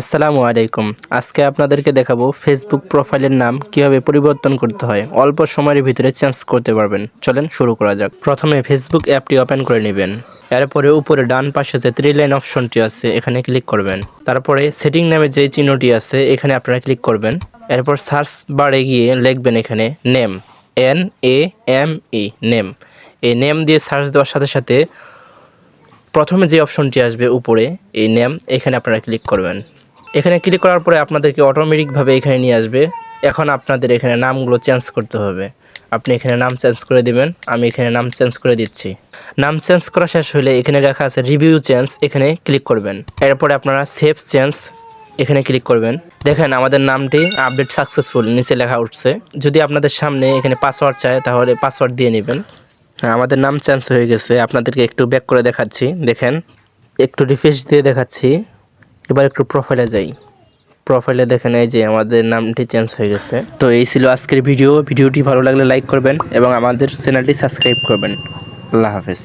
আসসালামু আলাইকুম। আজকে আপনাদেরকে দেখাবো ফেসবুক প্রোফাইলের নাম কীভাবে পরিবর্তন করতে হয়। অল্প সময়ের ভিতরে চেঞ্জ করতে পারবেন। চলেন শুরু করা যাক। প্রথমে ফেসবুক অ্যাপটি ওপেন করে নেবেন। এরপরে উপরে ডান পাশে যে থ্রি লাইন অপশনটি আছে, এখানে ক্লিক করবেন। তারপরে সেটিং নামে যে চিহ্নটি আছে, এখানে আপনারা ক্লিক করবেন। এরপর সার্চ বারে গিয়ে লিখবেন এখানে name N A M E name এই নেম দিয়ে সার্চ দেওয়ার সাথে সাথে প্রথমে যে অপশনটি আসবে উপরে, এই নেম এখানে আপনারা ক্লিক করবেন। এখানে ক্লিক করার পরে আপনাদেরকে অটোমেটিকভাবে এখানে নিয়ে আসবে। এখন আপনাদের এখানে নামগুলো চেঞ্জ করতে হবে। আপনি এখানে নাম চেঞ্জ করে দিবেন। আমি এখানে নাম চেঞ্জ করে দিচ্ছি। নাম চেঞ্জ করা শেষ হলে এখানে লেখা আছে রিভিউ চেঞ্জ এখানে ক্লিক করবেন। এরপরে আপনারা সেভ চেঞ্জ এখানে ক্লিক করবেন। দেখেন আমাদের নামটি আপডেট সাকসেসফুল নিচে লেখা উঠছে। যদি আপনাদের সামনে এখানে পাসওয়ার্ড চায়, তাহলে পাসওয়ার্ড দিয়ে নেবেন। হ্যাঁ আমাদের নাম চেঞ্জ হয়ে গেছে। আপনাদেরকে একটু ব্যাক করে দেখাচ্ছি। দেখেন, একটু রিফ্রেশ দিয়ে দেখাচ্ছি। এবার একটু প্রোফাইলে যাই। প্রোফাইলে দেখে নেয় যে আমাদের নামটি চেঞ্জ হয়ে গেছে। তো এই ছিল আজকের ভিডিও ভিডিওটি ভালো লাগলে লাইক করবেন এবং আমাদের চ্যানেলটি সাবস্ক্রাইব করবেন। আল্লাহ হাফেজ।